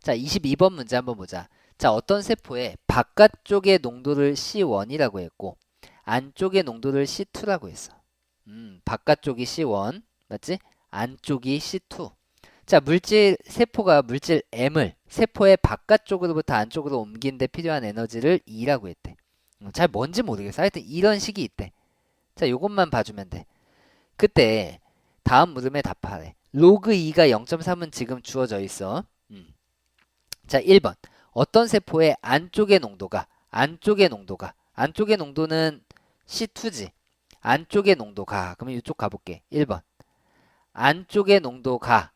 자, 22번 문제 한번 보자. 자, 어떤 세포의 바깥쪽의 농도를 C1이라고 했고 안쪽의 농도를 C2라고 했어. 음, 바깥쪽이 C1, 맞지? 안쪽이 C2. 자, 물질 세포가 물질 M을 세포의 바깥쪽으로부터 안쪽으로 옮긴 데 필요한 에너지를 E라고 했대. 음, 잘 뭔지 모르겠어. 하여튼 이런 식이 있대. 자, 요것만 봐주면 돼. 그때 다음 물음에 답하래. 로그 2가 0.3은 지금 주어져 있어. 음. 자, 1번. 어떤 세포의 안쪽의 농도가 안쪽의 농도가 안쪽의 농도는 C2지. 안쪽의 농도가 그러면 이쪽 가볼게. 1번. 안쪽의 농도가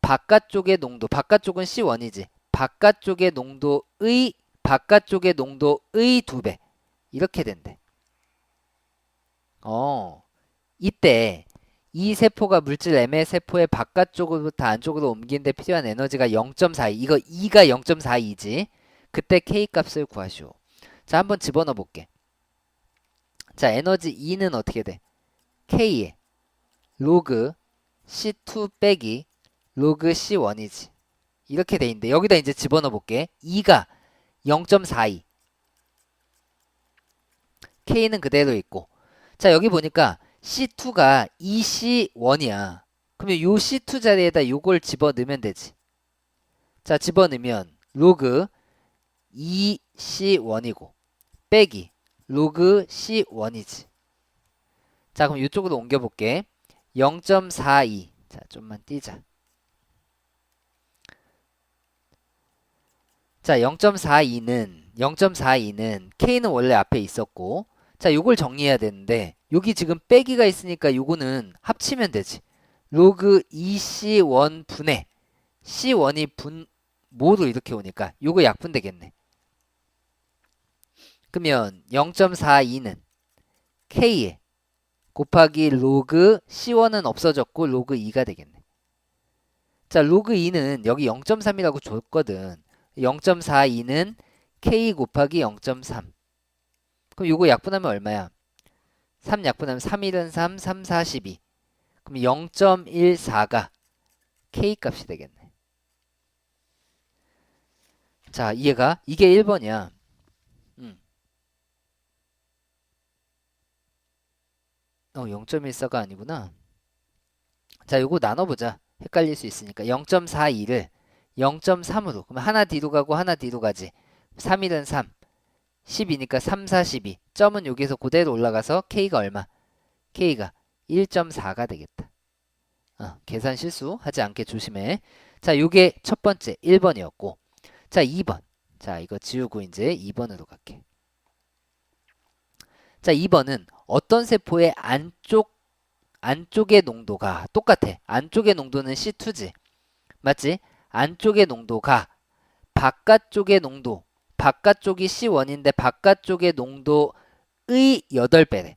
바깥쪽의 농도 바깥쪽은 C1이지. 바깥쪽의 농도의 바깥쪽의 농도의 두 배. 이렇게 된대. 어. 이때 이 세포가 물질 M의 세포의 바깥쪽으로부터 안쪽으로 옮긴 데 필요한 에너지가 0.42. 이거 2가 0.42지. 그때 K 값을 구하시오. 자, 한번 집어넣어 볼게. 자, 에너지 2는 어떻게 돼? K에 로그 C2 빼기 로그 C1이지. 이렇게 돼 있는데 여기다 이제 집어넣어 볼게. 2가 0.42. K는 그대로 있고. 자, 여기 보니까 C2가 2C1이야. 그러면 요 C2 자리에다 요걸 집어넣으면 되지. 자, 집어넣으면 로그 2C1이고 빼기 로그 C1이지. 자, 그럼 이쪽으로 옮겨 볼게. 0.42. 자, 좀만 띄자. 자, 0.42는 0.42는 K는 원래 앞에 있었고 자, 요걸 정리해야 되는데 여기 지금 빼기가 있으니까 요거는 합치면 되지. 로그 2C1 분의 C1이 분 모두 이렇게 오니까 요거 약분 되겠네. 그러면 0.42는 K에 곱하기 로그 C1은 없어졌고 로그 2가 되겠네. 자, 로그 2는 여기 0.3이라고 줬거든. 0.42는 K 곱하기 0.3. 그럼 요거 약분하면 얼마야? 3 약분하면 3 1은 3, 3 4 12. 그럼 0.14가 K 값이 되겠네. 자, 이해가? 이게 1번이야. 음. 어, 0.14가 아니구나. 자, 요거 나눠보자. 헷갈릴 수 있으니까. 0.42를 0.3으로. 그럼 하나 뒤로 가고 하나 뒤로 가지. 3 1은 3. 10이니까 3, 4, 12. 점은 여기서 그대로 올라가서 K가 얼마? K가 1.4가 되겠다. 어, 계산 실수 하지 않게 조심해. 자, 요게 첫 번째 1번이었고. 자, 2번. 자, 이거 지우고 이제 2번으로 갈게. 자, 2번은 어떤 세포의 안쪽 안쪽의 농도가 똑같아. 안쪽의 농도는 C2지. 맞지? 안쪽의 농도가 바깥쪽의 농도 바깥쪽이 C1인데 바깥쪽의 농도의 8배래.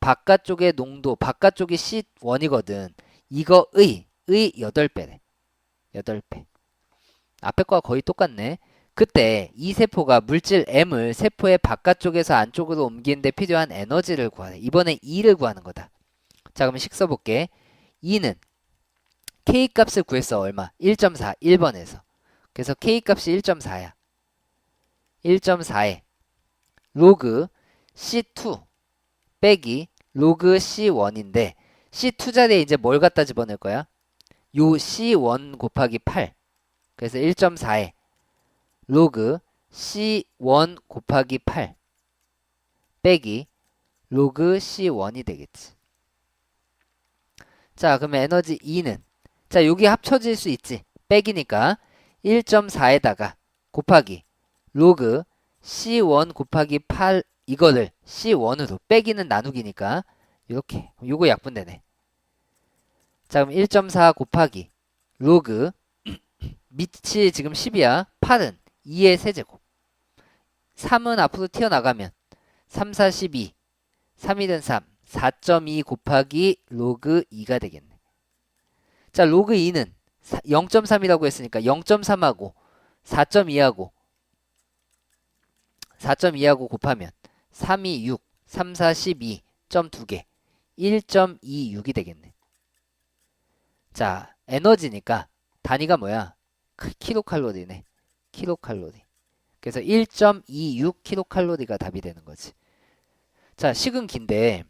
바깥쪽의 농도, 바깥쪽이 C1이거든. 이거의, 의 8배래. 8배. 앞에 거와 거의 똑같네. 그때 이 세포가 물질 M을 세포의 바깥쪽에서 안쪽으로 옮기는 데 필요한 에너지를 구하래. 이번에 E를 구하는 거다. 자, 그러면 식 써볼게. E는 K 값을 구했어. 얼마? 1.4. 1번에서. 그래서 K 값이 1.4야. 1.4에 로그 C2 빼기 로그 C1인데 C2 자리에 이제 뭘 갖다 집어넣을 거야? 요 C1 곱하기 8 그래서 1.4에 로그 C1 곱하기 8 빼기 로그 C1이 되겠지. 자, 그러면 에너지 2는 자, 여기 합쳐질 수 있지. 빼기니까 1.4에다가 곱하기 로그 C1 곱하기 8 이거를 C1으로 빼기는 나누기니까 이렇게 요거 약분되네. 자 그럼 1.4 곱하기 로그 밑이 지금 10이야. 8은 2의 세제곱. 3은 앞으로 튀어나가면 3, 4, 12. 3, 1은 3. 4.2 곱하기 로그 2가 되겠네. 자 로그 2는 0.3이라고 했으니까 0.3하고 4.2하고 4.2하고 곱하면 3, 2, 6, 3, 4, 12, 점 2개, 1.26이 되겠네. 자, 에너지니까 단위가 뭐야? 크- 킬로칼로리네. 킬로칼로리. 그래서 1.26 킬로칼로리가 답이 되는 거지. 자, 식은 긴데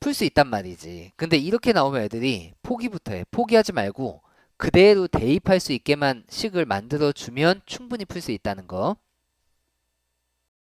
풀 수 있단 말이지. 근데 이렇게 나오면 애들이 포기부터 해. 포기하지 말고 그대로 대입할 수 있게만 식을 만들어 주면 충분히 풀 수 있다는 거.